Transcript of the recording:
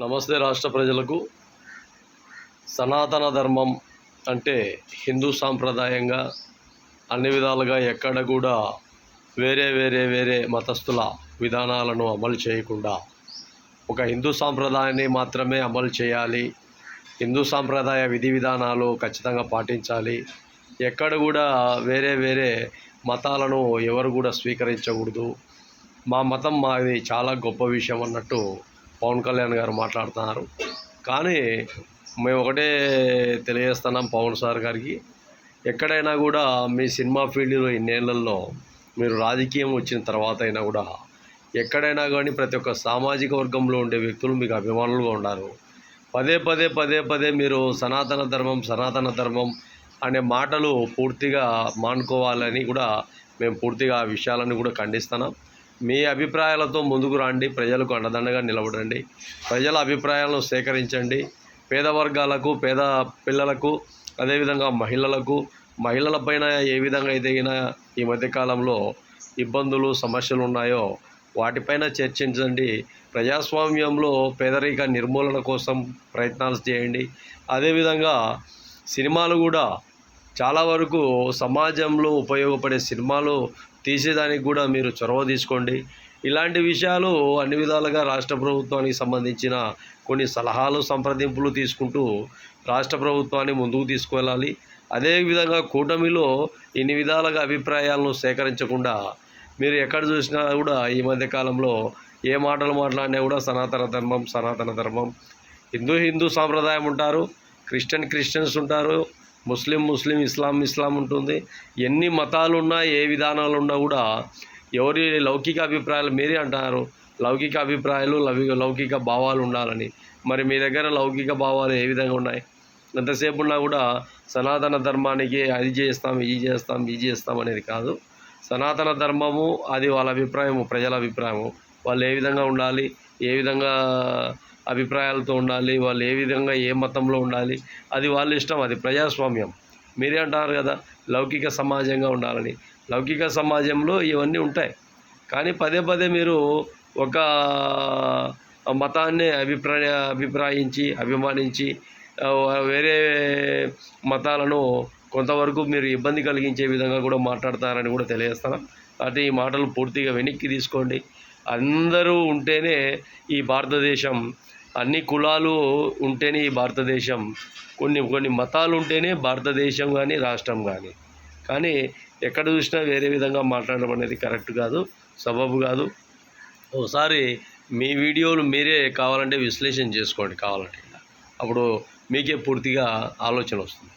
నమస్తే రాష్ట్ర ప్రజలకు. సనాతన ధర్మం అంటే హిందూ సాంప్రదాయంగా అన్ని విధాలుగా ఎక్కడ కూడా వేరే వేరే వేరే మతస్థుల విధానాలను అమలు చేయకుండా ఒక హిందూ సాంప్రదాయాన్ని మాత్రమే అమలు చేయాలి. హిందూ సాంప్రదాయ విధి విధానాలు ఖచ్చితంగా పాటించాలి. ఎక్కడ కూడా వేరే వేరే మతాలను ఎవరు కూడా స్వీకరించకూడదు. మా మతం మాది చాలా గొప్ప విషయం అన్నట్టు పవన్ కళ్యాణ్ గారు మాట్లాడుతున్నారు. కానీ మేము ఒకటే తెలియజేస్తున్నాం పవన్ సార్ గారికి. ఎక్కడైనా కూడా మీ సినిమా ఫీల్డ్లో ఇన్నేళ్ళలో మీరు రాజకీయం వచ్చిన తర్వాత అయినా కూడా ఎక్కడైనా కానీ ప్రతి ఒక్క సామాజిక వర్గంలో ఉండే వ్యక్తులు మీకు అభిమానులుగా ఉన్నారు. పదే పదే పదే పదే మీరు సనాతన ధర్మం సనాతన ధర్మం అనే మాటలు పూర్తిగా మానుకోవాలని కూడా మేము పూర్తిగా ఆ విషయాలను కూడా ఖండిస్తున్నాం. మీ అభిప్రాయాలతో ముందుకు రండి ప్రజలకు అండదండగా నిలబడండి. ప్రజల అభిప్రాయాలను సేకరించండి. పేద వర్గాలకు పేద పిల్లలకు అదేవిధంగా మహిళలకు మహిళలపైన ఏ విధంగా అయితే ఈ మధ్యకాలంలో ఇబ్బందులు సమస్యలు ఉన్నాయో వాటిపైన చర్చించండి. ప్రజాస్వామ్యంలో పేదరిక నిర్మూలన కోసం ప్రయత్నాలు చేయండి. అదేవిధంగా సినిమాలు కూడా చాలా వరకు సమాజంలో ఉపయోగపడే సినిమాలు తీసేదానికి కూడా మీరు చొరవ తీసుకోండి. ఇలాంటి విషయాలు అన్ని విధాలుగా రాష్ట్ర ప్రభుత్వానికి సంబంధించిన కొన్ని సలహాలు సంప్రదింపులు తీసుకుంటూ రాష్ట్ర ప్రభుత్వాన్ని ముందుకు తీసుకువెళ్ళాలి. అదేవిధంగా కూటమిలో ఇన్ని విధాలుగా అభిప్రాయాలను సేకరించకుండా మీరు ఎక్కడ చూసినా కూడా ఈ మధ్య కాలంలో ఏ మాటలు మాట్లాడినా కూడా సనాతన ధర్మం సనాతన ధర్మం. హిందూ హిందూ సాంప్రదాయం ఉంటారు. క్రిస్టియన్ క్రిస్టియన్స్ ఉంటారు. ముస్లిం ముస్లిం ఇస్లాం ఇస్లాం ఉంటుంది. ఎన్ని మతాలు ఉన్నా ఏ విధానాలు ఉన్నా కూడా ఎవరి లౌకిక అభిప్రాయాలు మీరే అంటారు లౌకిక అభిప్రాయాలు లవి లౌకిక భావాలు ఉండాలని. మరి మీ దగ్గర లౌకిక భావాలు ఏ విధంగా ఉన్నాయి? ఎంతసేపు ఉన్నా కూడా సనాతన ధర్మానికి అది చేస్తాం ఇది చేస్తాం ఇది చేస్తాం అనేది కాదు. సనాతన ధర్మము అది వాళ్ళ అభిప్రాయము ప్రజల అభిప్రాయము. వాళ్ళు ఏ విధంగా ఉండాలి ఏ విధంగా అభిప్రాయాలతో ఉండాలి వాళ్ళు ఏ విధంగా ఏ మతంలో ఉండాలి అది వాళ్ళ ఇష్టం అది ప్రజాస్వామ్యం. మీరే అంటారు కదా లౌకిక సమాజంగా ఉండాలని. లౌకిక సమాజంలో ఇవన్నీ ఉంటాయి. కానీ పదే పదే మీరు ఒక మతాన్ని అభిప్రాయ అభిప్రాయించి అభిమానించి వేరే మతాలను కొంతవరకు మీరు ఇబ్బంది కలిగించే విధంగా కూడా మాట్లాడతారని కూడా తెలియజేస్తాను. అయితే ఈ మాటలు పూర్తిగా వెనక్కి తీసుకోండి. అందరూ ఉంటేనే ఈ భారతదేశం అన్ని కులాలు ఉంటేనే ఈ భారతదేశం కొన్ని కొన్ని మతాలు ఉంటేనే భారతదేశం కానీ రాష్ట్రం కానీ కానీ ఎక్కడ చూసినా వేరే విధంగా మాట్లాడడం అనేది కరెక్ట్ కాదు సబబు కాదు. ఒకసారి మీ వీడియోలు మీరే కావాలంటే విశ్లేషణ చేసుకోండి కావాలంటే. అప్పుడు మీకే పూర్తిగా ఆలోచన వస్తుంది.